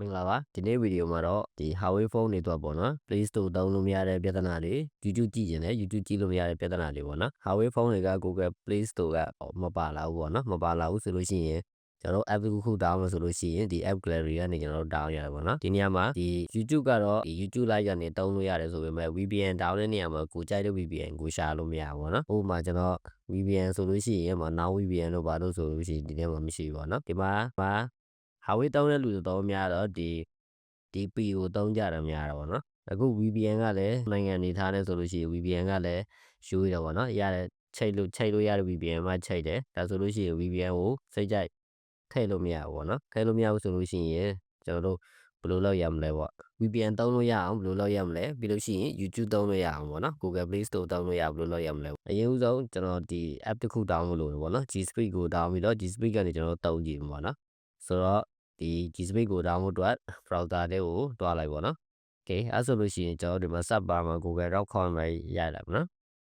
မင်္ဂလာပါဒီနေ့ဗီဒီယိုမှာတော့ဒီ Huawei ဖုန်းတွေတော့ပေါ့နော် Play Store သုံးလို့မရတဲ့ပြဿနာတွေ YouTube ကြည့်ရင်လည်း YouTube ကြည့်လို့မရတဲ့ပြဿနာတွေပေါ့နော် Huawei ဖုန်းတွေက Google Play Store ကမပါလာဘူးပေါ့နော်မပါလာဘူးဆိုလို့ရှိရင်ကျွန်တော်တို့ app တစ်ခုခု down လို့ဆိုလို့ရှိရင်ဒီ app gallery ကနေကျွန်တော်တို့ down ရတယ်ပေါ့နော်ဒီနေရာမှာဒီ YouTube ကတော့ဒီ YouTube Live ကနေတုံးလို့ရတယ်ဆိုပေမဲ့ VPN down တဲ့နေရာမှာကိုကြိုက်တဲ့ VPN ကိုရှာလို့မရဘူးပေါ့နော်ဥပမာကျွန်တော် VPN ဆိုလို့ရှိရင်မှာ Now VPN လို့ပါလို့ဆိုလို့ရှိရင်ဒီထဲမှာမရှိဘူးပေါ့နော်ဒီမှာမှာ Huawei တုံးတဲ့လူတော်များတော့ဒီ DP ကိုတုံးကြတယ်များတယ်ပေါ့နော်အခု VPN ကလည်းနိုင်ငံနေထားနေဆိုလို့ရှိရင် VPN ကလည်းယူရတော့ပေါ့နော်ရတယ်ချိတ်လို့ချိတ်လို့ရတဲ့ VPN မှချိတ်တယ်ဒါဆိုလို့ရှိရင် VPN ကိုစိတ်ကြိုက်ထည့်လို့မရဘူးပေါ့နော်ထည့်လို့မရဘူးဆိုလို့ရှိရင်ကျွန်တော်တို့ဘယ်လိုလုပ်ရမလဲပေါ့ VPN သုံးလို့ရအောင်ဘယ်လိုလုပ်ရမလဲပြီးလို့ရှိရင် YouTube သုံးလို့ရအောင်ပေါ့နော် Google Play Store သုံးလို့ရဘယ်လိုလုပ်ရမလဲအရင်ဦးဆုံးကျွန်တော်ဒီ app တစ်ခု download လုပ်လို့ပေါ့နော် G Speed ကို download ပြီးတော့ G Speed ကနေကျွန်တော်တုံးကြည့်မှာပေါ့နော်ဆိုတော့ ဒီ G Speed ကို download အတွက် browser လေးကိုတွားလိုက်ပေါ့နော် Okay အဲဆိုလို့ရှိရင်ကျွန်တော်ဒီမှာ sub bar မှာ google.com ပဲရလာပါနော်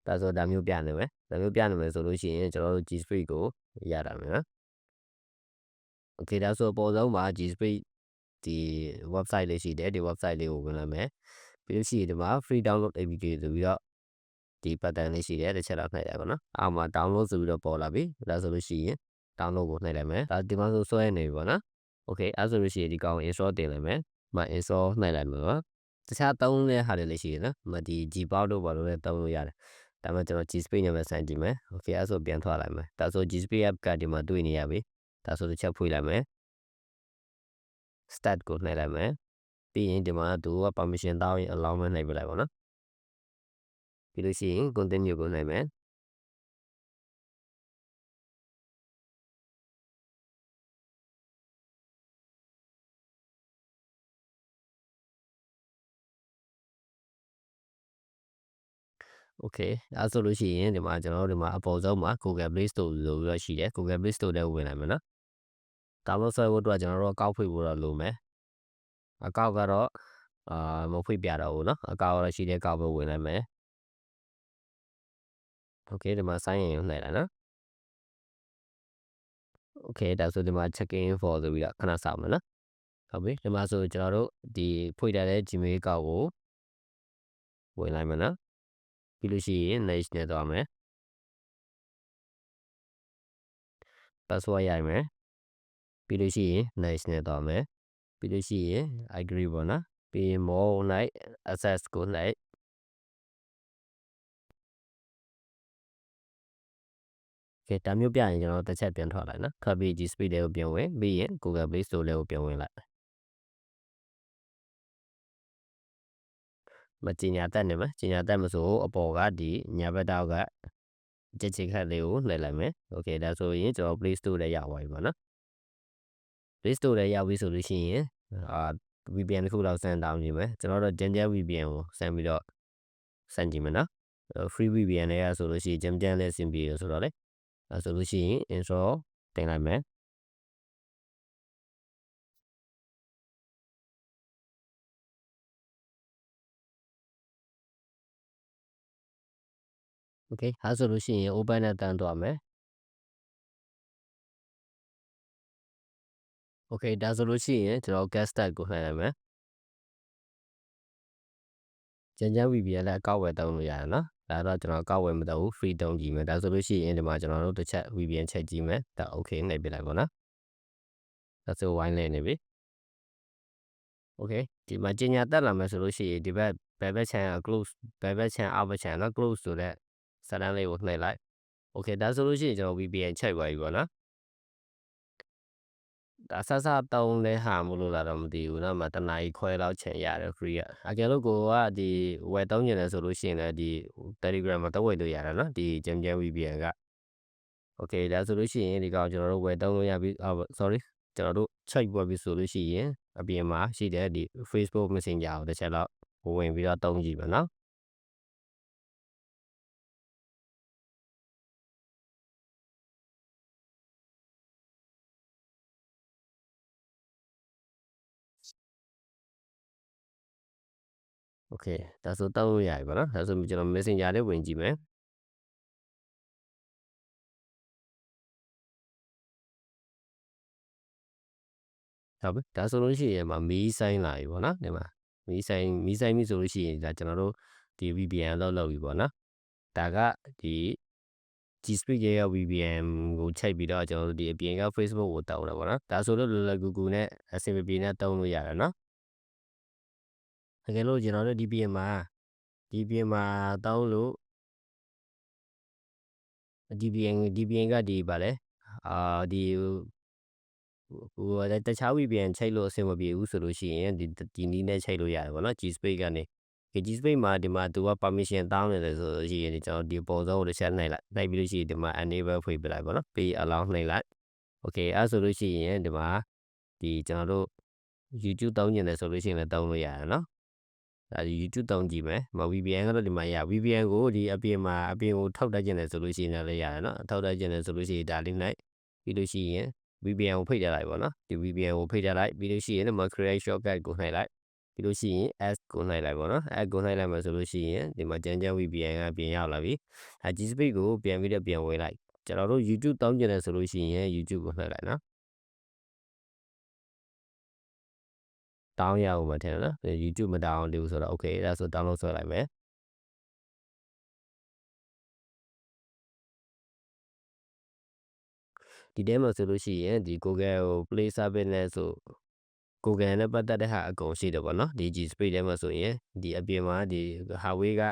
ဒါဆိုဒါမျိုးပြနေမယ်ဒါမျိုးပြနေမယ်ဆိုလို့ရှိရင်ကျွန်တော်တို့ G Speed ကိုရတာမယ်နော် Okay ဒါဆိုအပေါ်ဆုံးမှာ G Speed ဒီ website လေးရှိတယ်ဒီ website လေးကိုဝင်လာမယ်ပြီးလို့ရှိရင်ဒီမှာ free download APK ဆိုပြီးတော့ဒီ button လေးရှိတယ်တစ်ချက်လောက်နှိပ်လိုက်ပါနော်အောက်မှာ download ဆိုပြီးတော့ပေါ်လာပြီဒါဆိုလို့ရှိရင် download ကိုနှိပ်လိုက်မယ်ဒါဒီမှာဆိုဆွဲနေပြီပေါ့နော် Okay အဲဆိုလို့ရှိရင်ဒီကောင် install တင်လိုက်မယ်မ install နှိပ်လိုက်မယ်နော်တခြားသုံးတဲ့ဟာတွေလည်းရှိတယ်နော်မဒီ G Power တို့ဘာလို့လဲသုံးလို့ရတယ်ဒါမှကျွန်တော် G Speed နဲ့ပဲစမ်းကြည့်မယ် Okay အဲဆိုပြန်ထွက်လိုက်မယ်ဒါဆို G Speed app ကဒီမှာတွေ့နေရပြီဒါဆိုတစ်ချက်ဖွင့်လိုက်မယ် start ကိုနှိပ်လိုက်မယ်ပြီးရင်ဒီမှာသူက permission တောင်းရင် allow မဲ့နှိပ်ပြလိုက်ပါတော့ပြီးလို့ရှိရင် continue ကိုနှိပ်မယ် โอเคအဲဆိုလို့ရှိရင်ဒီမှာကျွန်တော်တို့ဒီမှာအပေါ်ဆုံးမှာ Google Play Store လို့ပြီးတော့ရှိတယ် Google Play Store ထဲဝင်လိုက်မယ်နော် download ဆွဲဖို့အတွက်ကျွန်တော်တို့အကောက်ဖွင့်ဖို့တော့လိုမယ်အကောက်ကတော့အာမဖွင့်ပြတော့ဘူးเนาะအကောက်ကတော့ရှိတဲ့ကောက်ပဲဝင်လိုက်မယ်โอเคဒီမှာ sign in ကိုနှိပ်လိုက်နော်โอเคဒါဆိုဒီမှာ check in for ဆိုပြီးတော့ခဏစောင့်မယ်နော်ဟုတ်ပြီဒီမှာဆိုကျွန်တော်တို့ဒီဖွင့်ထားတဲ့ Gmail ကောက်ကိုဝင်လိုက်မယ်နော် ပြီးလို့ရှိရင် next နဲ့သွားမယ် password ရိုက်မယ်ပြီးလို့ရှိရင် next နဲ့သွားမယ်ပြီးလို့ရှိရင် agree ပေါ့နော်ပြီးရင် more night access ကိုလိုက်ကဲဒါမျိုးပြရင်ကျွန်တော်တစ်ချက်ပြန်ထွက်လိုက်နော်ထွက်ပြီး G Speed လေးကိုပြန်ဝင်ပြီးရင် Google Play Store လေးကိုပြန်ဝင်လိုက် မကြီးညာတက်နေမှာကြီးညာတက်မဆိုအပေါ်ကဒီညာဘက်တောက်ကကြက်ချင်ခက်လေးကိုလှည့်လိုက်မယ်โอเคဒါဆိုရင်ကျွန်တော် Play Store ထဲရောက်သွားပြီပေါ့နော် Play Store ထဲရောက်ပြီဆိုလို့ရှိရင်အာ VPN တစ်ခုလောက်စမ်းတောင်းကြည့်မယ်ကျွန်တော်တို့ Jinja VPN ကိုစမ်းပြီးတော့စမ်းကြည့်မယ်နော် free VPN တွေကဆိုလို့ရှိရင် Jinja လည်းအဆင်ပြေရဆိုတော့လေအဲဆိုလို့ရှိရင် install တင်လိုက်မယ် okay ဟာဆိုလို့ရှိရင် open နဲ့တန်းသွားမယ် okay ဒါဆိုလို့ရှိရင်ကျွန်တော် gas type ကိုနှိုင်းလိုက်မယ်ကျန်ကျန် VPN လည်းအကောက်ဝယ်တုံးလို့ရတယ်နော်ဒါတော့ကျွန်တော်အကောက်ဝယ်မတုံးဘူး free တုံးကြည့်မယ်ဒါဆိုလို့ရှိရင်ဒီမှာကျွန်တော်တို့တစ်ချက် VPN ချက်ကြည့်မယ်ဒါ okay နှိပ်ပြလိုက်ပါနော်ဒါဆိုဝိုင်းလဲနေပြီ okay ဒီမှာကျင်ညာတက်လာမယ်ဆိုလို့ရှိရင်ဒီဘက်ဘယ်ဘက်ချန်က close ဘယ်ဘက်ချန် out ဘက်ချန်နော် close ဆိုတဲ့ စာတန်းလေးကိုနှိပ်လိုက် okay ဒါဆိုလို့ရှိရင်ကျွန်တော် VPN ချိန်သွားပြီပေါ့နော်ဒါဆဆတုံးလဲဟာမလို့လာတော့မသိဘူးเนาะမတနားကြီးခွဲလောက်ချိန်ရတယ် free อ่ะအကယ်လို့ကိုကဒီဝယ်တုံးနေတယ်ဆိုလို့ရှိရင်လည်းဒီ Telegram မှာတော့ဝယ်လို့ရတယ်เนาะဒီ Jam Jam VPN က Okay ဒါဆိုလို့ရှိရင်ဒီကောင်ကျွန်တော်တို့ဝယ်တုံးလို့ရပြီအော် sorry ကျွန်တော်တို့ချိန်ပွက်ပြီဆိုလို့ရှိရင်အပြင်မှာရှိတဲ့ဒီ Facebook Messenger ကိုတစ်ချက်လောက်ဝင်ပြီးတော့တုံးကြည့်ပါเนาะ โอเคဒါဆိုတောက်လို့ရပြီပေါ့နော်ဒါဆိုကျွန်တော် Messenger လေးဝင်ကြည့်မယ် ဟုတ်ပြီဒါဆိုလို့ရှိရင်မှာမီးဆိုင်လာပြီပေါ့နော်ဒီမှာမီးဆိုင်မီးဆိုင်ပြီဆိုလို့ရှိရင်ဒါကျွန်တော်တို့ဒီ VPN လောက်လောက်ပြီပေါ့နော်ဒါကဒီ G Speed ရဲ့ VPN ကိုချိန်ပြီးတော့ကျွန်တော်တို့ဒီအပြင်က Facebook ကိုတောင်းတာပေါ့နော်ဒါဆိုလို့လွယ်လွယ်ကူကူနဲ့အဆင်ပြေပြေနဲ့တုံးလို့ရတယ်နော်တ ကယ်လို့ကျွန်တော်တို့ဒီပြင်မှာဒီပြင်မှာတောင်းလို့ဒီပြင်ဒီပြင်ကဒီပါလေအာဒီဟိုတခြား VPN ချိန်လို့အဆင်မပြေဘူးဆိုလို့ရှိရင်ဒီဒီနည်းနဲ့ချိန်လို့ရတယ်ပေါ့နော် G Space ကနေ G Space မှာဒီမှာသူက permission တောင်းနေတယ်ဆိုလို့ရှိရင်ကျွန်တော်ဒီပုံစံကိုတစ်ချက်နှိပ်လိုက်နှိပ်ပြီးလို့ရှိရင်ဒီမှာ enable ဖွင့်ပြလိုက်ပေါ့နော်ပြီး allow နှိပ်လိုက် okay အဲဆိုလို့ရှိရင်ဒီမှာဒီကျွန်တော်တို့ YouTube တောင်းကျင်တယ်ဆိုလို့ရှိရင်လည်းတောင်းလို့ရတယ်နော် ဒါဒီ YouTube တောင်းကြည့်မယ်မ VPN ကတော့ဒီမှာရ VPN ကိုဒီအပြင်မှာအပြင်ကိုထောက်တက်ကျင်တယ်ဆိုလို့ရှိရင်လည်းရတယ်နော်ထောက်တက်ကျင်တယ်ဆိုလို့ရှိရင်ဒါလေးလိုက်ပြီးလို့ရှိရင် VPN ကိုဖိတ်ကြလိုက်ပေါ့နော်ဒီ VPN ကိုဖိတ်ကြလိုက်ပြီးလို့ရှိရင်ဒီမှာ create shortcut ကိုနှိပ်လိုက်ပြီးလို့ရှိရင် S ကိုနှိပ်လိုက်ပေါ့နော် S ကိုနှိပ်လိုက်မှဆိုလို့ရှိရင်ဒီမှာကြမ်းကြမ်း VPN ကပြင်ရောက်လာပြီအဲ G Speed ကိုပြန်ပြီးတော့ပြန်ဝင်လိုက်ကျွန်တော်တို့ YouTube တောင်းကျင်တယ်ဆိုလို့ရှိရင် YouTube ကိုနှိပ်လိုက်နော် တောင်းရအောင်မထင်နော် YouTube မတောင်းအောင်လို့ဆိုတော့ okay အဲဒါဆို download ဆွဲလိုက်မယ်ဒီထဲမှာဆိုလို့ရှိရင်ဒီ Google ကို Play Service နဲ့ဆို Google နဲ့ပတ်သက်တဲ့ဟာအကုန်ရှိတယ်ပေါ့နော်ဒီ G Space ထဲမှာဆိုရင်ဒီအပြင်မှာဒီ Huawei က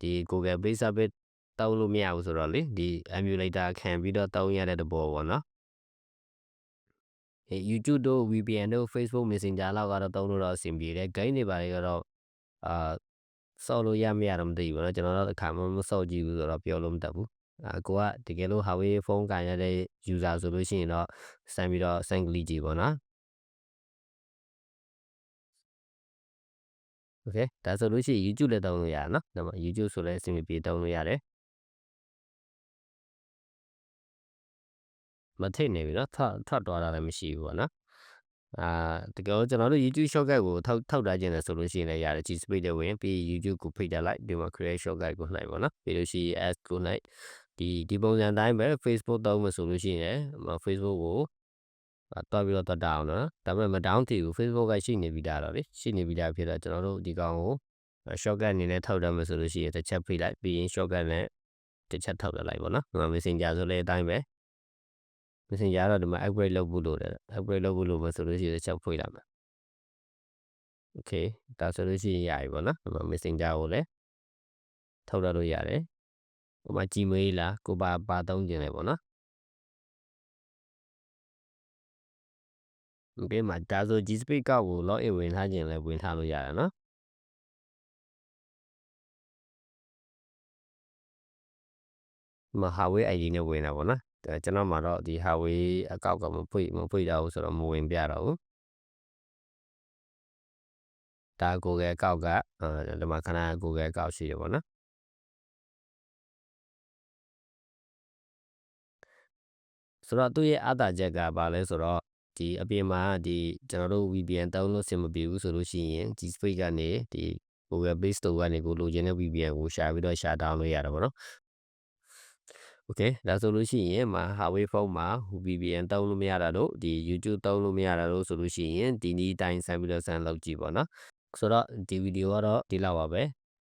ဒီ Google Play Service တောင်းလို့မရဘူးဆိုတော့လေဒီ emulator ခံပြီးတော့တောင်းရတဲ့သဘောပေါ့နော်အဲ YouTube တို့ VPN တို့ Facebook Messenger လောက်ကတော့တုံးလို့တော့အဆင်ပြေတယ် gain တွေပါတွေကတော့အာစောက်လို့ရမရတော့မသိဘူးเนาะကျွန်တော်တို့အခါမှမစောက်ကြည့်ဘူးဆိုတော့ပြောလို့မတတ်ဘူးအာကိုကတကယ်လို့ Huawei ဖုန်းကန်ရတဲ့ user ဆိုလို့ရှိရင်တော့စမ်းပြီးတော့စမ်းကလေးကြည့်ပေါ့နော်โอเคဒါဆိုလို့ရှိရင် YouTube လည်းတောင်းလို့ရတယ်နော်ဒါမှ YouTube ဆိုလည်းအဆင်ပြေတောင်းလို့ရတယ် မထိတ်နေပြီနော်ထထသွားတာလည်းမရှိဘူးပေါ့နော်အာတကယ်ကျွန်တော်တို့ YouTube shortcut ကိုထောက်ထောက်ထားခြင်းလဲဆိုလို့ရှိရင်လည်းရတယ် G Space တွေဝင်ပြီး YouTube ကိုဖိတ်ထားလိုက်ဒီမှာ create shortcut ကိုနှိုက်ပါနော်ပြီးလို့ရှိရင် add ကိုနှိုက်ဒီဒီပုံစံတိုင်းပဲ Facebook တောင်းမှဆိုလို့ရှိရင် Facebook ကိုတွားပြီးတော့တွတ်တာအောင်နော်ဒါပေမဲ့မတောင်းတည်ဘူး Facebook ကရှိနေပြီဒါတော့လေရှိနေပြီဒါဖြစ်တော့ကျွန်တော်တို့ဒီကောင်ကို shortcut အနေနဲ့ထောက်ထားမှဆိုလို့ရှိရင်တစ်ချက်ဖိလိုက်ပြီးရင် shortcut နဲ့တစ်ချက်ထောက်ထားလိုက်ပေါ့နော်ဒီမှာ Messenger ဆိုလည်းအတိုင်းပဲ Messenger တော့ဒီမှာ upgrade လုပ်ဖို့လိုတယ် upgrade လုပ်ဖို့လိုမှဆိုလို့ရှိရင်တစ်ချက်ဖွင့်လိုက်မှာ okay ဒါဆိုလို့ရှိရင်ရပြီပေါ့နော်ဒီမှာ Messenger ကိုလည်းထောက်ထားလို့ရတယ်ဟိုမှာ Gmail လားကိုပါပါသုံးကျင်တယ်ပေါ့နော် okay မှာဒါဆို G Space ကောက်ကို login ဝင်ထားခြင်းလည်းဝင်ထားလို့ရတယ်နော်မ Huawei ID နဲ့ဝင်တာပေါ့နော် ကျွန်တော်မှာတော့ဒီ Huawei အကောက်ကမဖွင့်မဖွင့်တော့ဘူးဆိုတော့မဝင်ပြတော့ဘူးဒါ Google အကောက်ကဒီမှာခဏ Google အကောက်ရှိတယ်ပေါ့နော်ဆိုတော့သူ့ရဲ့အတားချက်ကဘာလဲဆိုတော့ဒီအပြင်မှာဒီကျွန်တော်တို့ VPN တောင်းလို့ဆင်မပြေဘူးဆိုလို့ရှိရင် G Space ကနေဒီ Google Play Store ကနေကိုလိုချင်တဲ့ VPN ကိုရှာပြီးတော့ရှာ down လို့ရတယ်ပေါ့နော် โอเคဒါဆိုလို့ရှိရင်မှာ Huawei phone မှာ VPN တောင်းလို့မရတာတို့ဒီ YouTube တောင်းလို့မရတာတို့ဆိုလို့ရှိရင်ဒီနည်းတိုင်းဆန်းပြီးတော့ဆန်းလောက်ကြည့်ပေါ့နော်ဆိုတော့ဒီဗီဒီယိုကတော့ဒီလောက်ပါပဲ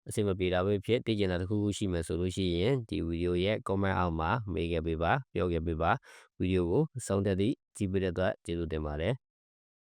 အဆင်မပြေတာပဲဖြစ်သိကျင်တာတစ်ခုခုရှိမှဆိုလို့ရှိရင်ဒီဗီဒီယိုရဲ့ comment အောက်မှာမေးခဲ့ပေးပါပြောခဲ့ပေးပါဗီဒီယိုကိုဆုံးသက်သည့်ကြည့်ပေးတဲ့အတွက်ကျေးဇူးတင်ပါတယ်